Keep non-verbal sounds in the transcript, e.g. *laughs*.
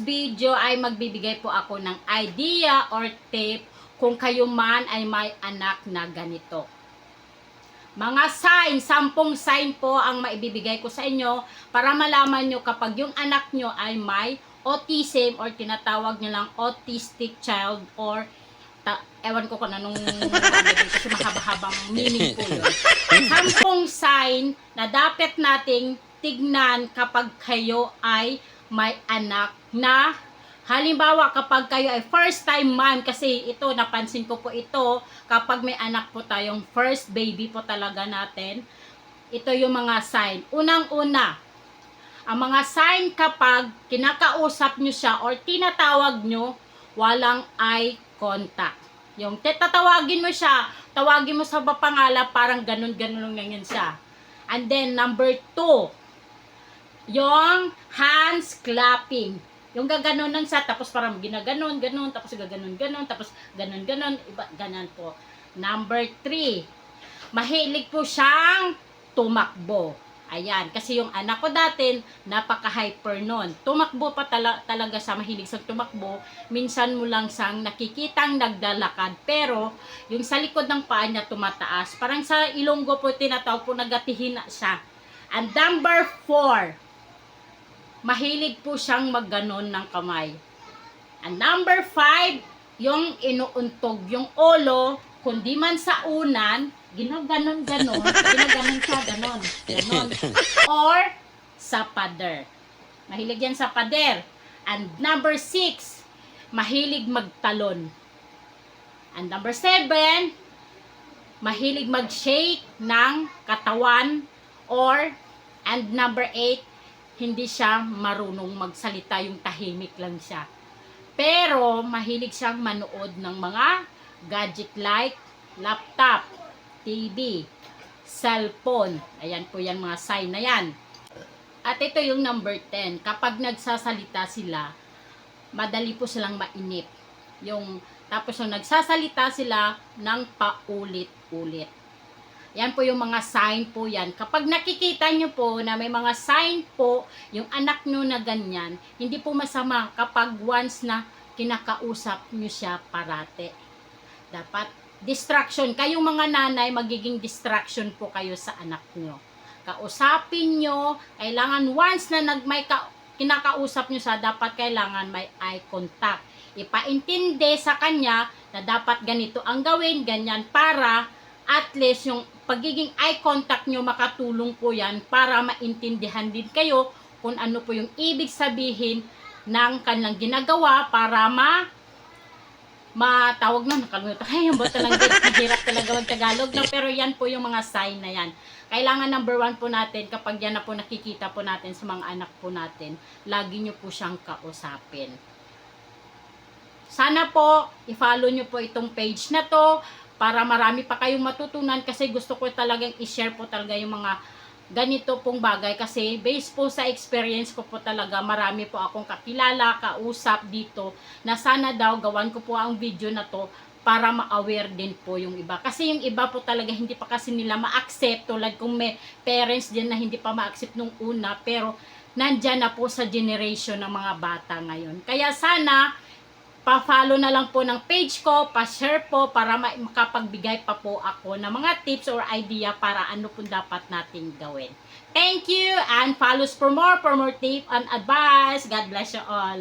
video ay magbibigay po ako ng idea or tip kung kayo man ay may anak na ganito. Mga sign, sampung sign po ang maibibigay ko sa inyo para malaman nyo kapag yung anak nyo ay may autism or tinatawag nyo lang autistic child or ta- ewan ko kung anong *laughs* kasi mahaba-habang meaning po yun. *laughs* Sampung sign na dapat nating tignan kapag kayo ay may anak na Halimbawa, kapag kayo ay first time mom, kasi ito, napansin ko po ito, kapag may anak po tayong first baby po talaga natin, ito yung mga sign. Unang-una, ang mga sign kapag kinakausap nyo siya or tinatawag nyo, walang eye contact. Yung tatawagin mo siya, tawagin mo sa pangalan, parang ganun-ganun lang yan siya. And then, number two, yung hands clapping. Yung gaganunan siya, tapos parang ginaganon, ganon, tapos gaganon, ganon, tapos ganon, ganon, iba, ganon po. Number three, mahilig po siyang tumakbo. Ayan, kasi yung anak ko dati, napaka-hyper nun. Tumakbo pa tala, talaga siya, mahilig sa tumakbo. Minsan mo lang siyang nakikitang nagdalakad, pero yung sa likod ng paa niya tumataas. Parang sa ilonggo po tinatawag po, nagatihin na siya. And number four, mahilig po siyang magganon ng kamay. And number five, yung inuuntog yung ulo, kundi man sa unan, ginaganon-ganon, ginaganon siya, ganon, ganon. Or sa pader. Mahilig yan sa pader. And number six, mahilig magtalon. And number seven, mahilig mag-shake ng katawan or and number eight, hindi siya marunong magsalita, yung tahimik lang siya. Pero, mahilig siyang manood ng mga gadget like laptop, TV, cellphone. Ayan po yan mga sign na yan. At ito yung number 10. Kapag nagsasalita sila, madali po silang mainip. Yung, tapos yung nagsasalita sila ng paulit-ulit. Yan po yung mga sign po yan. Kapag nakikita nyo po na may mga sign po, yung anak nyo na ganyan, hindi po masama kapag once na kinakausap nyo siya parate. Dapat distraction. Kayong mga nanay, magiging distraction po kayo sa anak nyo. Kausapin nyo, kailangan once na nag, may ka, kinakausap nyo siya, dapat kailangan may eye contact. Ipaintindi sa kanya na dapat ganito ang gawin, ganyan, para at least yung pagiging eye contact nyo makatulong po yan para maintindihan din kayo kung ano po yung ibig sabihin ng kanilang ginagawa para ma matawag na nakalimutan ay yung bota lang din. *laughs* Mahirap talaga mag-Tagalog no? pero yan po yung mga sign na yan. Kailangan number one po natin kapag yan na po nakikita po natin sa mga anak po natin lagi nyo po siyang kausapin. Sana po i-follow nyo po itong page na to para marami pa kayong matutunan kasi gusto ko talagang i-share po talaga yung mga ganito pong bagay kasi based po sa experience ko po talaga marami po akong kakilala, kausap dito na sana daw gawan ko po ang video na to para ma-aware din po yung iba. Kasi yung iba po talaga hindi pa kasi nila ma-accept tulad kung may parents din na hindi pa ma-accept nung una pero nandyan na po sa generation ng mga bata ngayon. Kaya sana pa-follow na lang po ng page ko, pa-share po para ma- makapagbigay pa po ako ng mga tips or idea para ano po dapat natin gawin. Thank you and follow us for more, for more tips and advice. God bless you all.